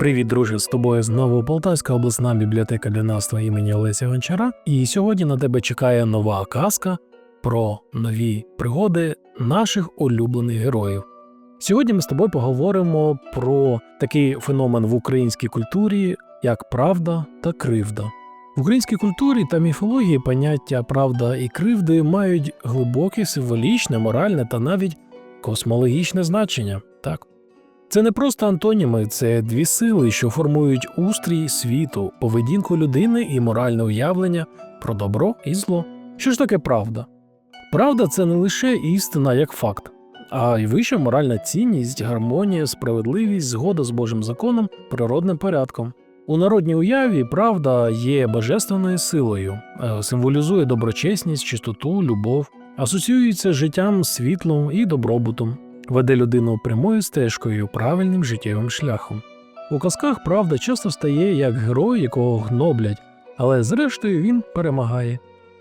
Привіт, друже! З тобою знову Полтавська обласна бібліотека юнацтва імені Олеся Гончара. І сьогодні на тебе чекає нова казка про нові пригоди наших улюблених героїв. Сьогодні ми з тобою поговоримо про такий феномен в українській культурі, як правда та кривда. В українській культурі та міфології поняття правда і кривди мають глибоке символічне, моральне та навіть космологічне значення. Так. Це не просто антоніми, це дві сили, що формують устрій світу, поведінку людини і моральне уявлення про добро і зло. Що ж таке правда? Правда це не лише істина як факт, а й вища моральна цінність, гармонія, справедливість, згода з Божим законом, природним порядком. У народній уяві правда є божественною силою, е, символізує доброчесність, чистоту, любов, асоціюється з життям, світлом і добробутом веде людину прямою стежкою, правильним життєвим шляхом. У казках правда часто стає як герой, якого гноблять, але зрештою він перемагає.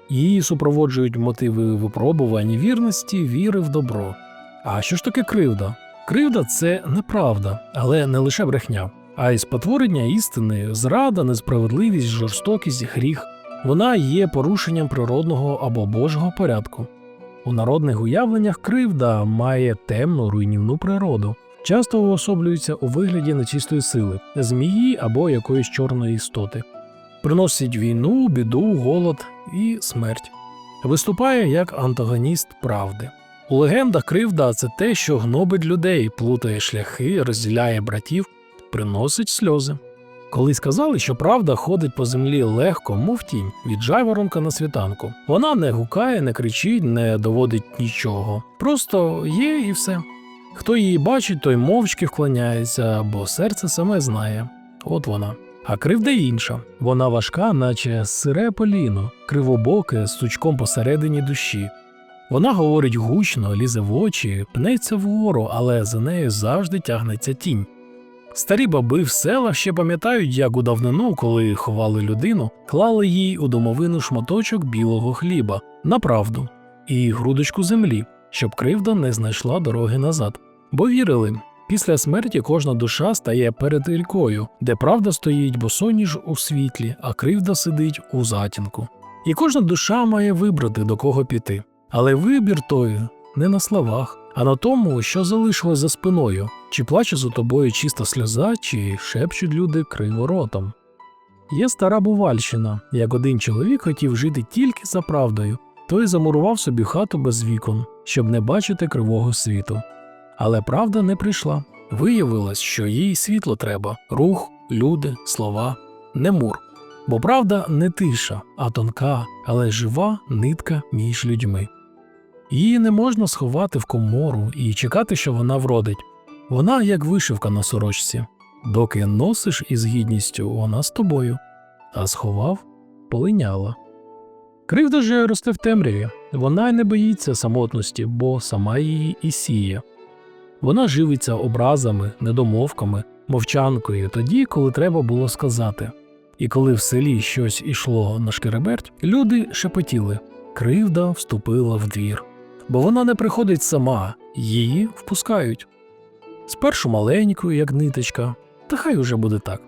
Її супроводжують мотиви випробувань, вірності, віри в добро. А що ж таке кривда? Кривда це неправда, але не лише брехня, а й спотворення істини, зрада, несправедливість, жорстокість, гріх. Вона є порушенням природного або Божого порядку. У народних уявленнях кривда має темну руйнівну природу, часто уособлюється у вигляді нечистої сили, змії або якоїсь чорної істоти, приносить війну, біду, голод і смерть, виступає як антагоніст правди. У легендах кривда це те, що гнобить людей, плутає шляхи, розділяє братів, приносить сльози. Колись казали, що правда ходить по землі легко, мов тінь, від жайворонка на світанку. Вона не гукає, не кричить, не доводить нічого. Просто є і все. Хто її бачить, той мовчки вклоняється, бо серце саме знає. От вона. А кривда інша. Вона важка, наче сире поліно, кривобоке, з сучком посередині душі. Вона говорить гучно, лізе в очі, пнеться вгору, але за нею завжди тягнеться тінь. Старі баби в селах ще пам'ятають, як у давнину, коли ховали людину, клали їй у домовину шматочок білого хліба на правду і грудочку землі, щоб кривда не знайшла дороги назад. Бо вірили, після смерті кожна душа стає перед ількою, де правда стоїть босоніж у світлі, а кривда сидить у затінку. І кожна душа має вибрати, до кого піти. Але вибір той не на словах, а на тому, що залишилось за спиною, чи плаче за тобою чиста сльоза, чи шепчуть люди криворотом. Є стара бувальщина, як один чоловік хотів жити тільки за правдою, той замурував собі хату без вікон, щоб не бачити кривого світу. Але правда не прийшла. Виявилось, що їй світло треба рух, люди, слова, не мур. Бо правда не тиша, а тонка, але жива нитка між людьми. Її не можна сховати в комору і чекати, що вона вродить. Вона як вишивка на сорочці. Доки носиш із гідністю, вона з тобою, а сховав полиняла. Кривда же росте в темряві. Вона й не боїться самотності, бо сама її і сіє. Вона живиться образами, недомовками, мовчанкою тоді, коли треба було сказати. І коли в селі щось ішло на шкереберть, люди шепотіли кривда вступила в двір. Бо вона не приходить сама, її впускають. Спершу маленькою, як ниточка, та хай уже буде так.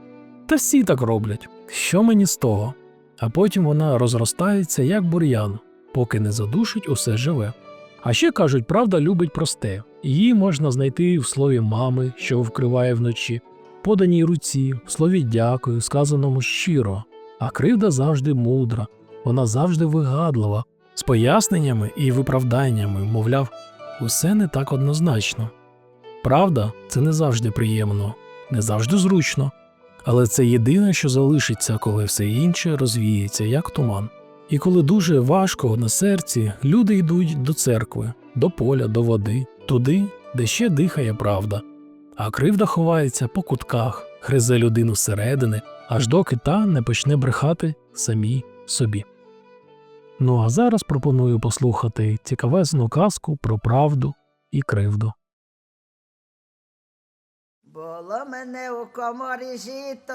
Та всі так роблять. Що мені з того? А потім вона розростається, як бур'ян, поки не задушить усе живе. А ще кажуть, правда любить просте. Її можна знайти в слові мами, що вкриває вночі, поданій руці, в слові дякую, сказаному щиро. А кривда завжди мудра, вона завжди вигадлива, з поясненнями і виправданнями, мовляв, усе не так однозначно. Правда, це не завжди приємно, не завжди зручно, але це єдине, що залишиться, коли все інше розвіється, як туман. І коли дуже важко на серці, люди йдуть до церкви, до поля, до води, туди, де ще дихає правда, а кривда ховається по кутках, гризе людину зсередини, аж доки та не почне брехати самій собі. Ну а зараз пропоную послухати цікавезну казку про правду і кривду. Було мене у коморі жито,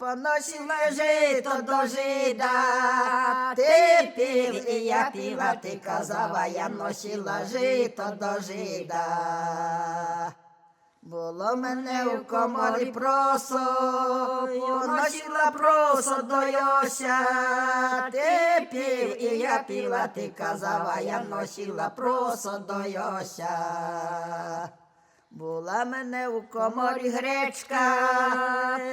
поносила жито до жида. Ти пів і я піла, ти казала, я носила жито до жида. Було мене у коморі просо, поносила просо до Йося. Ти пів, і я піла, ти казала, я носила просо до Йося. Була мене у коморі гречка,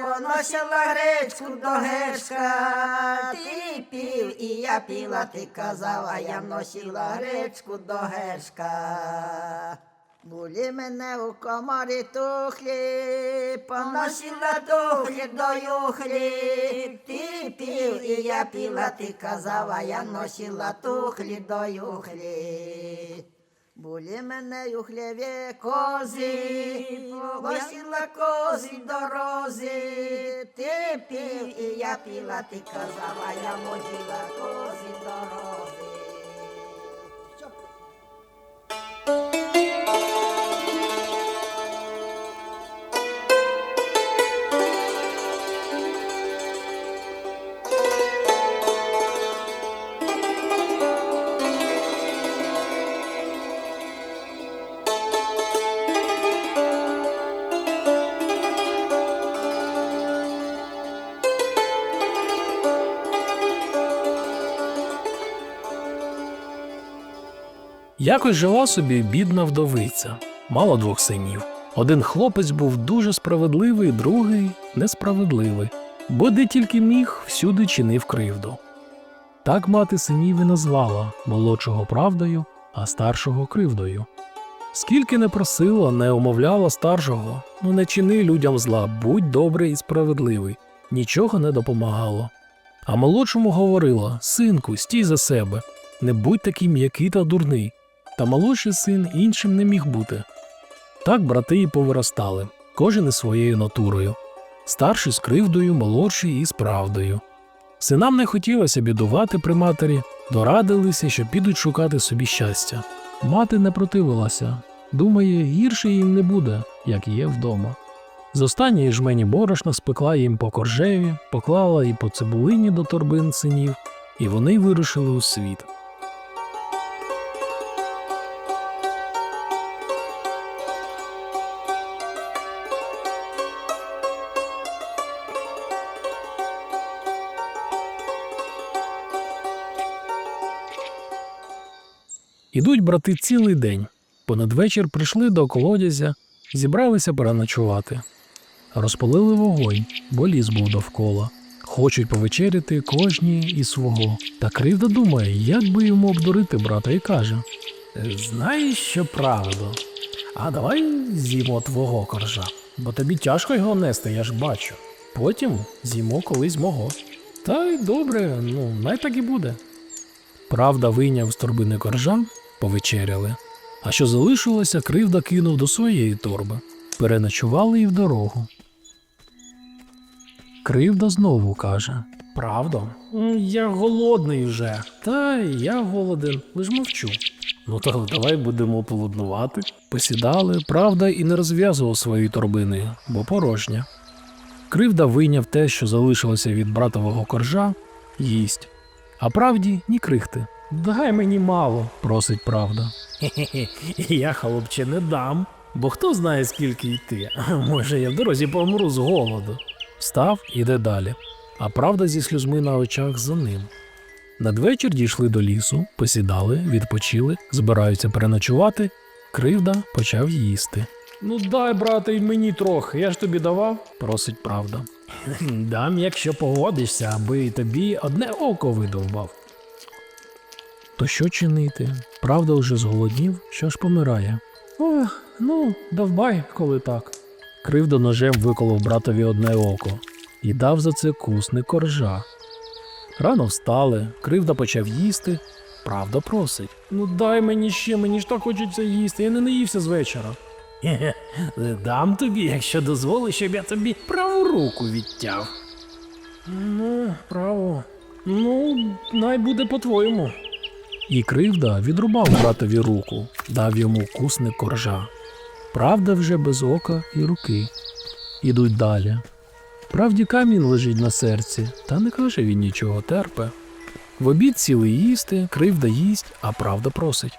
поносила гречку до гешка. Ти пів, і я піла, ти казала, я носила гречку до гешка. Були мене у коморі тухлі, поносила тухлі до юхлі. Ти пів, і я піла, ти казала, я носила тухлі до юхлі. Були мене юхлеві кози, носила кози до рози. Ти пів, і я піла, ти казала, я носила кози до рози. Bye. Якось жила собі бідна вдовиця, мала двох синів. Один хлопець був дуже справедливий, другий несправедливий, бо де тільки міг, всюди чинив кривду. Так мати синів і назвала молодшого правдою, а старшого кривдою. Скільки не просила, не умовляла старшого, ну не чини людям зла, будь добрий і справедливий, нічого не допомагало. А молодшому говорила: Синку, стій за себе, не будь такий м'який та дурний. Та молодший син іншим не міг бути. Так брати і повиростали, кожен із своєю натурою. Старший з кривдою, молодший із правдою. Синам не хотілося бідувати при матері, дорадилися, що підуть шукати собі щастя. Мати не противилася, думає, гірше їм не буде, як є вдома. З останньої жмені борошна спекла їм по коржеві, поклала і по цибулині до торбин синів, і вони вирушили у світ. Ідуть брати цілий день. Понад вечір прийшли до колодязя, зібралися переночувати. Розпалили вогонь, бо ліс був довкола. Хочуть повечеряти кожні із свого. Та кривда думає, як би йому обдурити брата, і каже: Знаєш, що правду? А давай з'їмо твого коржа, бо тобі тяжко його нести, я ж бачу. Потім з'їмо колись мого. Та й добре, ну, най так і буде. Правда вийняв з торбини коржа, повечеряли. А що залишилося, кривда кинув до своєї торби. Переночували і в дорогу. Кривда знову каже: Правда? Я голодний вже. Та я голоден, лиш мовчу. Ну то давай будемо полуднувати. Посідали, правда, і не розв'язував свої торбини, бо порожня. Кривда вийняв те, що залишилося від братового коржа, їсть. А правді ні крихти. Дай мені мало, просить правда. Хе-хе, я хлопче не дам, бо хто знає, скільки йти. Може, я в дорозі помру з голоду. Встав, іде далі, а правда зі сльозми на очах за ним. Надвечір дійшли до лісу, посідали, відпочили, збираються переночувати. Кривда почав їсти. Ну дай, брате, й мені трохи, я ж тобі давав, просить правда. Дам, якщо погодишся, аби тобі одне око видовбав. То що чинити? Правда вже зголоднів, що ж помирає. О, ну, давбай, коли так. Кривда ножем виколов братові одне око і дав за це кусник коржа. Рано встали, кривда почав їсти. Правда просить. Ну дай мені ще, мені ж так хочеться їсти, я не наївся з вечора. Дам тобі, якщо дозволиш, щоб я тобі праву руку відтяв. Ну, право. Ну, най буде по-твоєму. І кривда відрубав братові руку, дав йому кусник коржа. Правда вже без ока і руки. Ідуть далі. Правді камінь лежить на серці, та не каже він нічого, терпе. В обід сіли їсти, кривда їсть, а правда просить.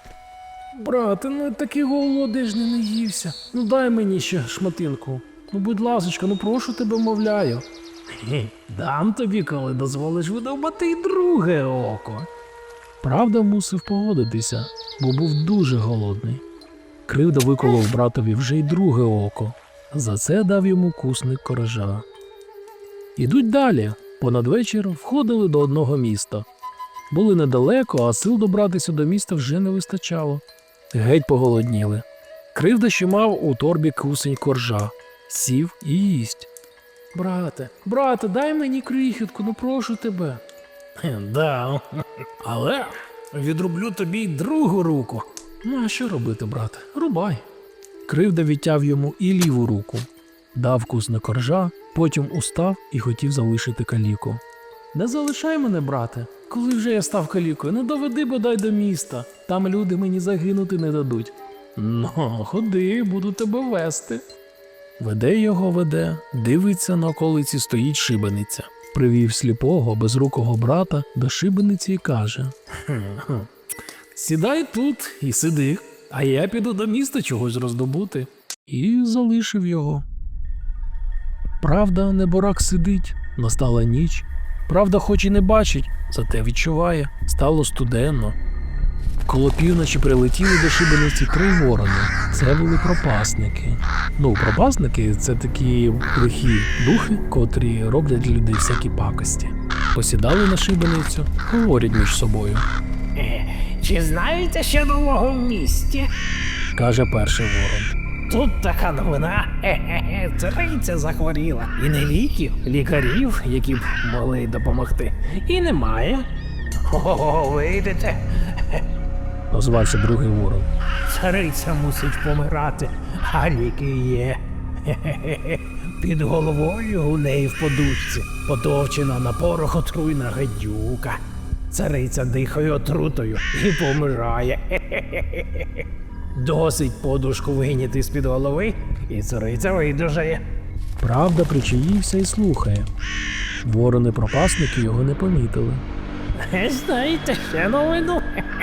Брате, ну такий голодний ж не наївся. Ну дай мені ще шматинку. Ну, будь ласочка, ну прошу тебе, мовляю. Хе, Дам тобі, коли дозволиш видовбати й друге око. Правда, мусив погодитися, бо був дуже голодний. Кривда виколов братові вже й друге око. За це дав йому кусник корожа. Ідуть далі. Понад вечір входили до одного міста. Були недалеко, а сил добратися до міста вже не вистачало. Геть поголодніли. Кривда ще мав у торбі кусень коржа, сів і їсть. Брате, брате, дай мені крихітку, ну прошу тебе. Да, але відрублю тобі й другу руку. Ну, а що робити, брате? Рубай. Кривда відтяв йому і ліву руку, дав кусне коржа, потім устав і хотів залишити каліку. Не залишай мене, брате. Коли вже я став калікою, не доведи бодай до міста. Там люди мені загинути не дадуть. Ну, ходи, буду тебе вести. Веде його веде, дивиться на околиці стоїть шибениця. Привів сліпого, безрукого брата до шибениці і каже: Сідай тут і сиди, а я піду до міста чогось роздобути. І залишив його. Правда, неборак сидить, настала ніч. Правда, хоч і не бачить, зате відчуває, стало студенно. Коло півночі прилетіли до шибениці три ворони. Це були пропасники. Ну, пропасники це такі лихі духи, котрі роблять для людей всякі пакості. Посідали на шибеницю, говорять між собою. Чи знаєте, що нового в місті? Каже перший ворон. Тут така новина. Хе-хе-хе, Цариця захворіла. І не ліків, лікарів, які б могли допомогти. І немає. Ого, вийдете. Озвався другий ворон. Цариця мусить помирати, а ліки є. Хе-хе-хе. Під головою у неї в подушці потовчена на порох отруйна гадюка. Цариця дихає отрутою і помирає. Досить подушку вийняти з-під голови, і цариця видужає. Правда, причаївся і слухає. Ворони-пропасники його не помітили. Знаєте, ще новину.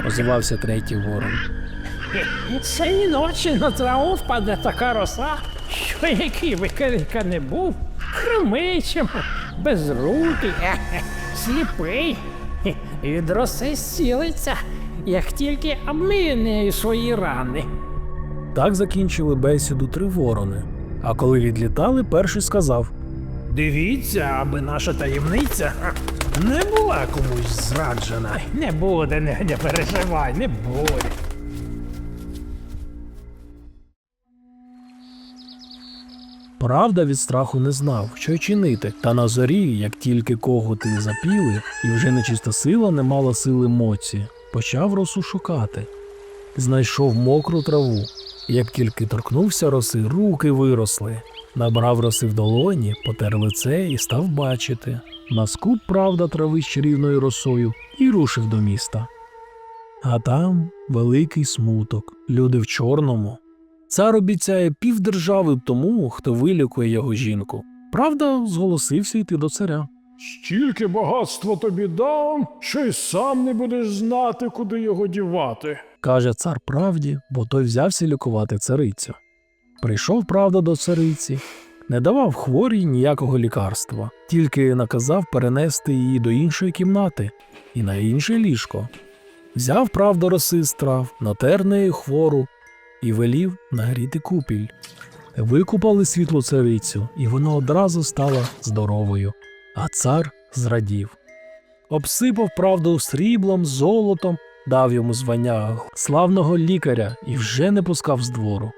Озвався третій ворон. Цієї ночі на траву впаде така роса, що який би каліка не був, хромичим, безрукий, е-е, сліпий. Від роси зцілиться, як тільки обмиє нею свої рани. Так закінчили бесіду три ворони. А коли відлітали, перший сказав: Дивіться, аби наша таємниця не була комусь зраджена. Не буде, не, не переживай, не буде. Правда від страху не знав, що й чинити. Та на зорі, як тільки коготи запіли, і вже нечиста сила не мала сили моці, почав росу шукати. Знайшов мокру траву. Як тільки торкнувся роси, руки виросли. Набрав роси в долоні, потер лице і став бачити. На скуп правда трави з чарівною росою і рушив до міста. А там великий смуток, люди в чорному. Цар обіцяє півдержави тому, хто вилікує його жінку. Правда, зголосився йти до царя. Стільки багатства тобі дам, що й сам не будеш знати, куди його дівати. каже цар правді, бо той взявся лікувати царицю. Прийшов правда до цариці, не давав хворій ніякого лікарства, тільки наказав перенести її до іншої кімнати і на інше ліжко. Взяв правда роси з трав, натер нею хвору і велів нагріти купіль. Викупали світлу царицю, і вона одразу стала здоровою, а цар зрадів. Обсипав правду сріблом, золотом, дав йому звання славного лікаря і вже не пускав з двору.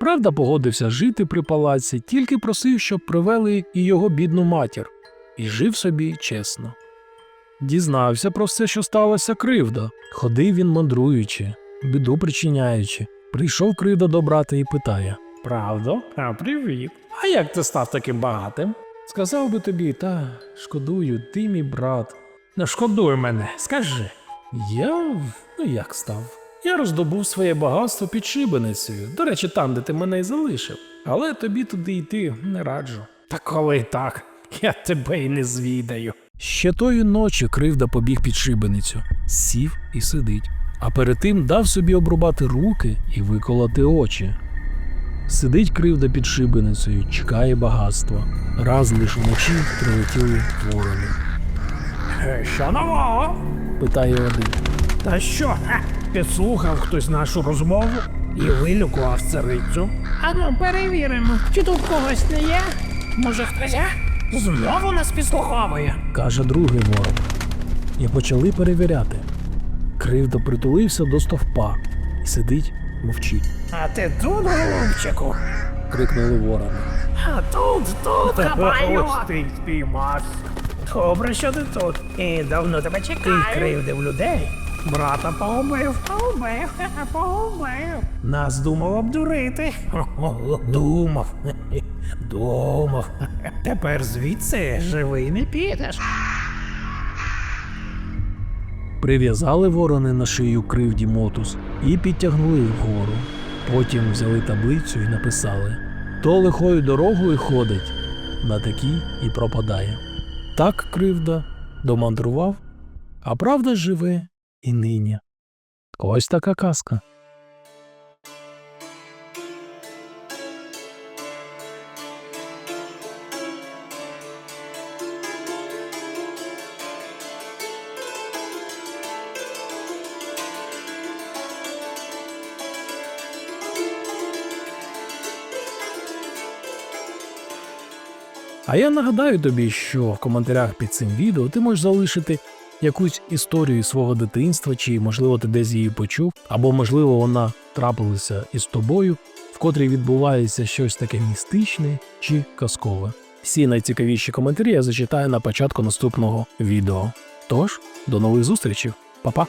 Правда, погодився жити при палаці, тільки просив, щоб привели і його бідну матір, і жив собі чесно. Дізнався про все, що сталося кривда. Ходив він мандруючи, біду причиняючи. Прийшов кривда до брата і питає: Правда? А привіт. А як ти став таким багатим? Сказав би тобі, та шкодую, ти мій брат. Не шкодуй мене, скажи. Я ну як став? Я роздобув своє багатство під шибеницею. До речі, там, де ти мене й залишив. Але тобі туди йти не раджу. Та коли так, я тебе й не звідаю. Ще тої ночі кривда побіг під шибеницю, сів і сидить. а перед тим дав собі обрубати руки і виколоти очі. Сидить кривда під шибеницею, чекає багатства. Раз лиш вночі прилетіли ворони. Е, Що нового? Питає один. Та що? Підслухав хтось нашу розмову і вилюкував царицю. Ану, перевіримо, чи тут когось не є? Може, хтось є? Знову нас підслуховує. каже другий ворон. І почали перевіряти. Кривда притулився до стовпа і сидить, мовчить. А ти тут, голубчику? Крикнули ворони. А тут, тут, кабаню. Ось ти. Добре, що ти тут. І давно тебе чекаю. Ти кривдив людей. Брата погубив. Погубив, погубив. Нас думав обдурити. Думав. Думав. Тепер звідси живий не підеш. Прив'язали ворони на шию кривді мотус і підтягнули вгору. Потім взяли таблицю і написали: То лихою дорогою ходить, на такій і пропадає. Так кривда домандрував, а правда живе і нині. Ось така казка. А я нагадаю тобі, що в коментарях під цим відео ти можеш залишити якусь історію свого дитинства, чи, можливо, ти десь її почув, або, можливо, вона трапилася із тобою, в котрій відбувається щось таке містичне чи казкове. Всі найцікавіші коментарі я зачитаю на початку наступного відео. Тож, до нових зустрічей, Па-па!